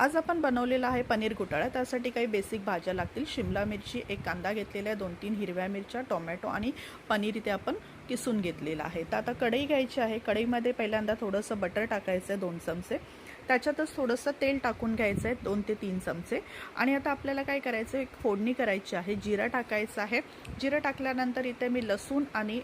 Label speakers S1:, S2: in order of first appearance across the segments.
S1: आज आपण बनवलेला आहे पनीर घोटाळा त्यासाठी काही बेसिक भाज्या लागतील. शिमला मिरची एक कांदा घेतलेला आहे दोन तीन हिरव्या मिरच्या टोमॅटो आणि पनीर इथे आपण किसून घेतलेलं आहे. तर आता कढई घ्यायची आहे. कढईमध्ये पहिल्यांदा थोडंसं बटर टाकायचं आहे दोन चमचे. त्याच्यातच थोडंसं तेल टाकून घ्यायचं आहे दोन ते तीन चमचे. आणि आता आपल्याला काय करायचं आहे एक फोडणी करायची आहे जिरा टाकायचं आहे. जिरं टाकल्यानंतर इथे मी लसूण आणि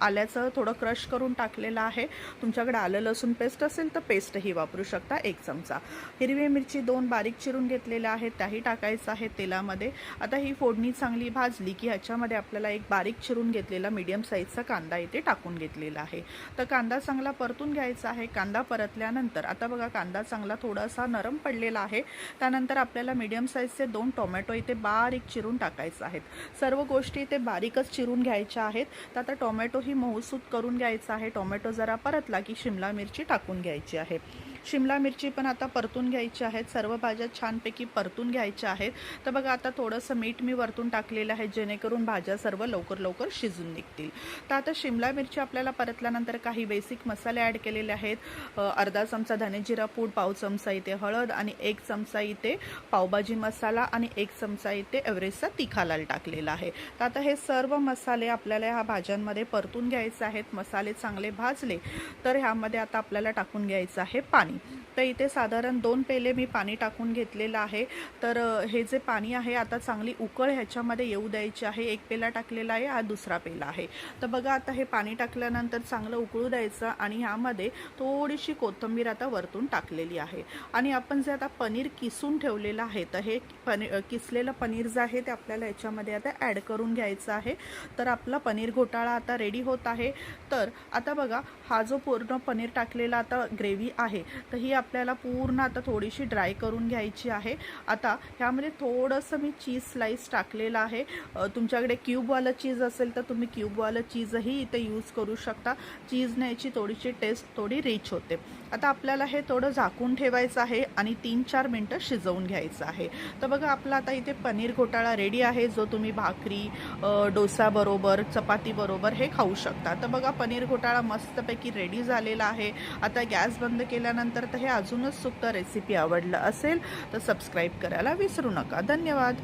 S1: आल्याचं थोडं क्रश करून टाकलेलं आहे. तुमच्याकडे आलं लसूण पेस्ट असेल तर पेस्टही वापरू शकता एक चमचा. हिरवी मिरची दोन बारीक चिरून घेतलेल्या आहेत त्याही टाकायचं आहे तेलामध्ये. आता ही फोडणी चांगली भाजली की ह्याच्यामध्ये आपल्याला एक बारीक चिरून घेतलेला मीडियम साईजचा कांदा इथे टाकून घेतलेला आहे. तर कांदा चांगला परतून घ्यायचा आहे. कांदा परतल्यानंतर आता बघा कांदा चांगला थोडासा नरम पडलेला आहे. त्यानंतर आपल्याला मीडियम साईजचे दोन टोमॅटो इथे बारीक चिरून टाकायचे आहेत. सर्व गोष्टी इथे बारीकच चिरून घ्यायच्या आहेत. तर आता टोमॅटो ही मऊसूत करून घ्यायचा आहे. टोमॅटो जरा परतला की शिमला मिरची टाकून घ्यायची आहे. शिमला मिरची पण आता परतून घ्यायची आहेत. सर्व भाज्या छानपैकी परतून घ्यायच्या आहेत. तर बघा आता थोडंसं मीठ मी वरतून टाकलेलं आहे जेणेकरून भाज्या सर्व लवकर लवकर शिजून निघतील. तर आता शिमला मिरची आपल्याला परतल्यानंतर काही बेसिक मसाले ॲड केलेले आहेत. अर्धा चमचा जिरा पूड पाव चमचा इथे हळद आणि एक चमचा इथे पावभाजी मसाला आणि एक चमचा इथे एव्हरेस्टचा तिखा लाल टाकलेला आहे. तर आता हे सर्व मसाले आपल्याला ह्या भाज्यांमध्ये परतून घ्यायचे आहेत. मसाले चांगले भाजले तर ह्यामध्ये आता आपल्याला टाकून घ्यायचं आहे पाणी. तर इथे साधारण दोन पेले मी पाणी टाकून घेतलेलं आहे. तर हे जे पाणी आहे आता चांगली उकळ ह्याच्यामध्ये येऊ द्यायची आहे. एक पेला टाकलेला आहे हा दुसरा पेला आहे. तर बघा आता हे पाणी टाकल्यानंतर चांगलं उकळू द्यायचं आणि ह्यामध्ये थोडीशी कोथिंबीर आता वरतून टाकलेली आहे. आणि आपण जे आता पनीर किसून ठेवलेलं आहे तर हे पनीर किसलेलं पनीर जे आहे ते आपल्याला याच्यामध्ये आता ॲड करून घ्यायचं आहे. तर आपला पनीर घोटाळा आता रेडी होत आहे. तर आता बघा हा जो पूर्ण पनीर टाकलेला आता ग्रेव्ही आहे तर ही आपल्याला पूर्ण आता थोडीशी ड्राय करून घ्यायची आहे. आता ह्यामध्ये थोडंसं मी चीज स्लाईस टाकलेलं आहे. तुमच्याकडे क्यूबवालं चीज असेल तर तुम्ही क्यूबवालं चीजही इथे यूज करू शकता. चीजने याची थोडीशी टेस्ट थोडी रिच होते. आता आपल्याला हे थोडं झाकून ठेवायचं आहे आणि तीन चार मिनटं शिजवून घ्यायचं आहे. तर बघा आपला आता इथे पनीर घोटाळा रेडी आहे जो तुम्ही भाकरी डोसाबरोबर चपातीबरोबर हे खाऊ शकता. तर बघा पनीर घोटाळा मस्तपैकी रेडी झालेला आहे. आता गॅस बंद केल्यानंतर तर हे अजूनच सुक्त रेसिपी आवडलं असेल तर सबस्क्राईब करायला विसरू नका. धन्यवाद.